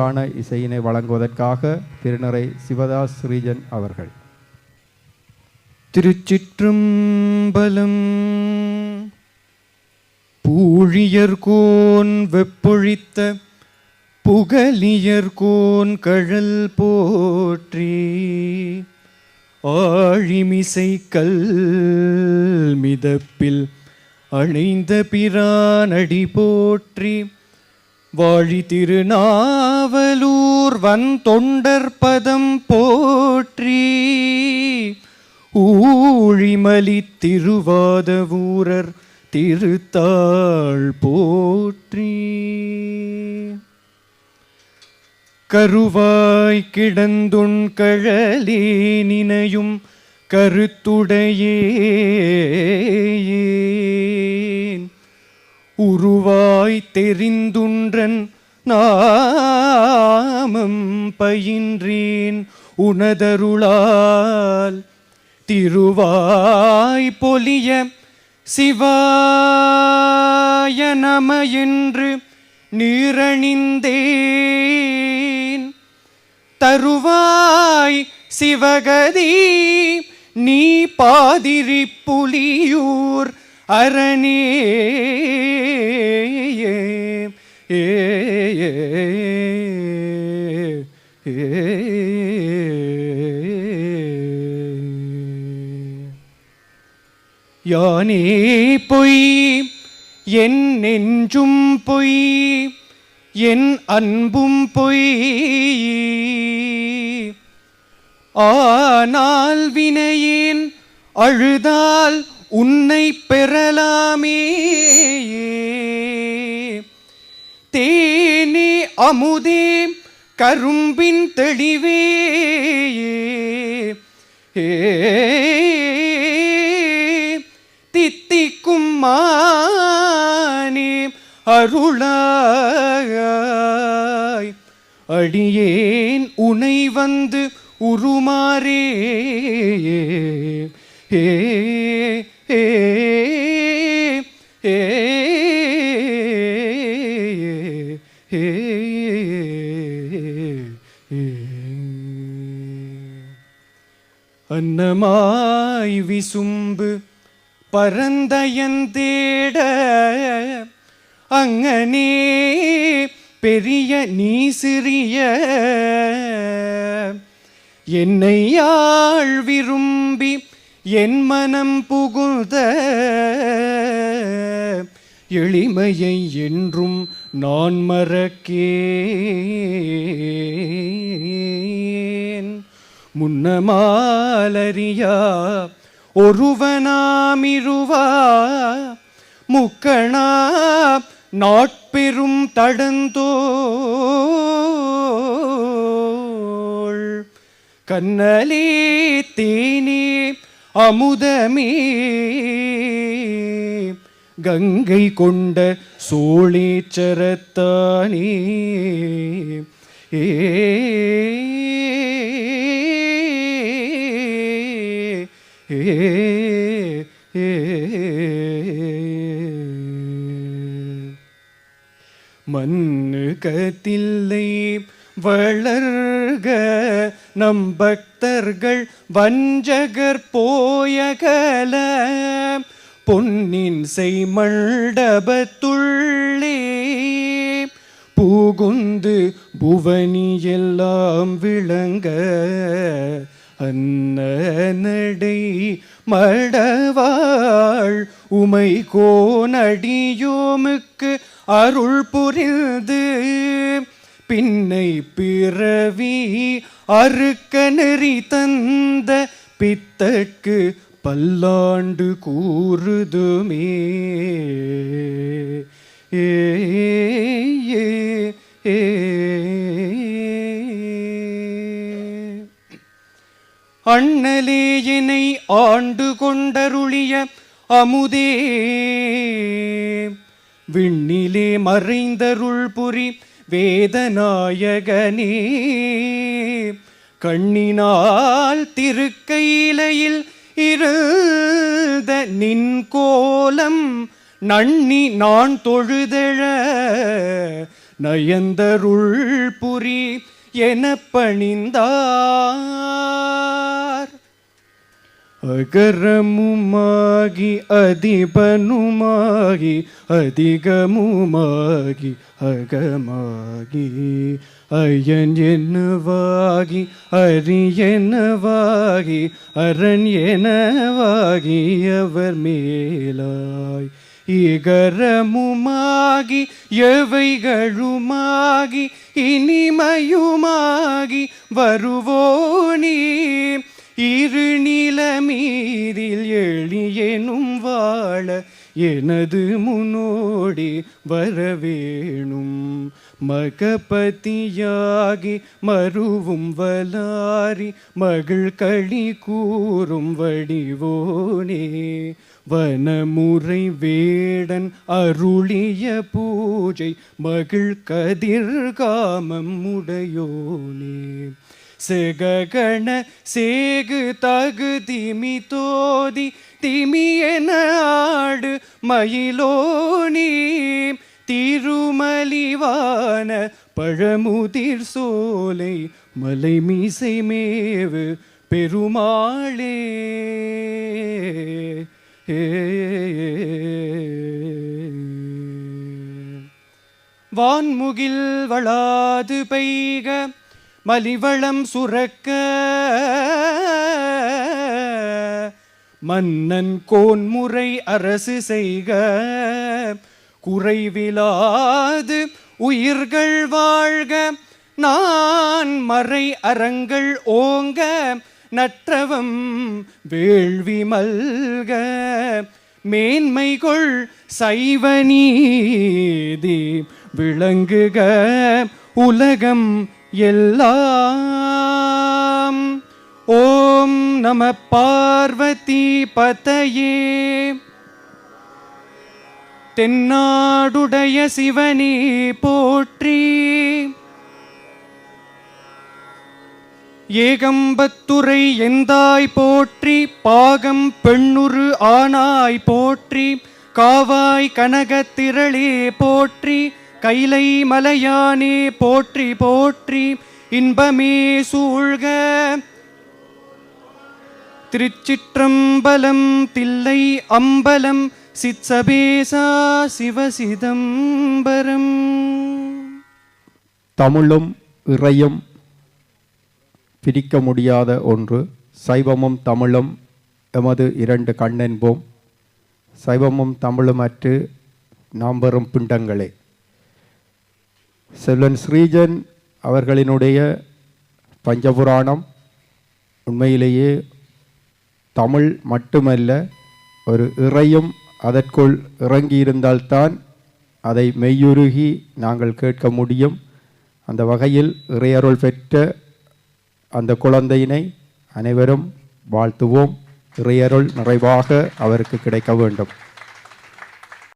புராண இசையினை வழங்குவதற்காக திருநரை சிவதாஸ் ஸ்ரீஜன் அவர்கள். திருச்சிற்றம்பலம் பூழியர்கோன் வெப்பொழித்த புகலியர்கோன் கழல் போற்றி ஆழிமிசை கல் மிதப்பில் அணைந்த பிரானடி போற்றி வாழி திருநாவலூர் வன் தொண்டர் பதம் போற்றி. ஊழிமலி திருவாதவூரர் திருத்தாள் போற்றி. கருவாய் கிடந்துண் கழலே நினையும் கருத்துடையே உருவாய் தெரிந்துன்றன் நாமம் பயின்றேன் உனதருளால். திருவாய் பொலிய சிவாய நம என்று நீரணிந்தேன். தருவாய் சிவகதி நீ பாதிரி புலியூர் அரணியே ஏ. யானே பொய் என் நெஞ்சும் பொய் என் அன்பும் பொய் ஆனால் வினையேன் அழுதால் உன்னை பெறலாமே. தேனே அமுதே கரும்பின் தெளிவே. தித்திக்கும் மானே அருளாய். அடியேன் உனை வந்து உருமாறே. ஏ ஏ ஏ அன்னமாய் விசும்பு பரந்தயந்தேட அங்கனே பெரிய நீ சிறிய என்னை யாழ் விரும்பி என் மனம் புகுந்த எளிமையை என்றும் நான் மறக்கேன். முன்னமாலரியா ஒருவனாமிருவா முக்கணா நாட்பெரும் தடந்தோள். கண்ணலே தேனே அமுதமே கங்கை கொண்ட சோழேச்சரத்தானே. ஏ மண்ணு கத்தில்லை வளர்க நம் பக்தர்கள் வஞ்சகர் போயகல. பொன்னின் செய்மண்டபத்துள்ளே பூகுந்து புவனி எல்லாம் விளங்க. அன்னடை மடவாள் உமை கோனடியோமுக்கு அருள் புரிந்து. பின்னை பிறவி அறுக்க நெறி தந்த பித்தக்கு பல்லாண்டு கூறுதுமே. ஏ அண்ணலேயினை ஆண்டு கொண்டருளிய அமுதே. விண்ணிலே மறைந்தருள் புரி வேதநாயகனே கண்ணினால் திருக்கையிலையில் இருந்த நின் கோலம் நன்னி நான் தொழுதழ நயந்தருள் புரி என பணிந்தார். அகரமுமாகி அதிபனுமாகி அதிகமுமாகி அகமாகி. ஐயன் என்னவாகி அரியனவாகி அரண் எனவாகி அவர் மேலாய். இகரமுமாகி எவைகளுமாகி இனிமையுமாகி வருவோனே. இரு நிலமீதில் எளியனும் வாழ எனது முன்னோடி வரவேணும். மகபதியாகி மருவும் வலாரி மகள் களி கூறும் வடிவோனே. வனமுறை வேடன் அருளிய பூஜை மகிழ் கதிர்காமம் உடையோனே. சிககண சேகு தகு திமி தோதி திமியன ஆடு மயிலோனி. திருமலிவான பழமுதிர் சோலை மலை மீசை மேவு பெருமாளே. வான்முகில் வளாது பெய்க மலிவளம் சுரக்க. மன்னன் கோன்முறை அரசு செய்க. குறைவிலாது உயிர்கள் வாழ்க. நான் மறை அறங்கள் ஓங்க. நற்றவம் வேள்வி மல்க. மேன்மைகொள் சைவ நீதி விளங்குக. உலகம் எல்லாம் ஓம் நம பார்வதி பதையே. தென்னாடுடைய சிவனே போற்றி. ஏகம்பத்துரை எந்தாய் போற்றி பாகம் பெண்ணுரு ஆனாய் போற்றி காவாய் கனகத்திரளே போற்றி கைலை மலையானே போற்றி போற்றி இன்பமே சூழ்க. திருச்சிற்றம்பலம் தில்லை அம்பலம் சிச்சபேசா சிவசிதம்பரம். தமிழும் இறையும் பிரிக்க முடியாத ஒன்று சைவமும் தமிழும் எமது இரண்டு கண்ணென்போம். சைவமும் தமிழும் அற்று நாம் பெறும் பிண்டங்களே. செல்வன் ஸ்ரீஜன் அவர்களினுடைய பஞ்சபுராணம் உண்மையிலேயே தமிழ் மட்டுமல்ல ஒரு இறையும் அதற்குள் இறங்கியிருந்தால்தான் அதை மெய்யுருகி நாங்கள் கேட்க முடியும். அந்த வகையில் இறையருள் பெற்ற அந்த குழந்தையினை அனைவரும் வாழ்த்துவோம். இறையருள் நிறைவாக அவருக்கு கிடைக்க வேண்டும்.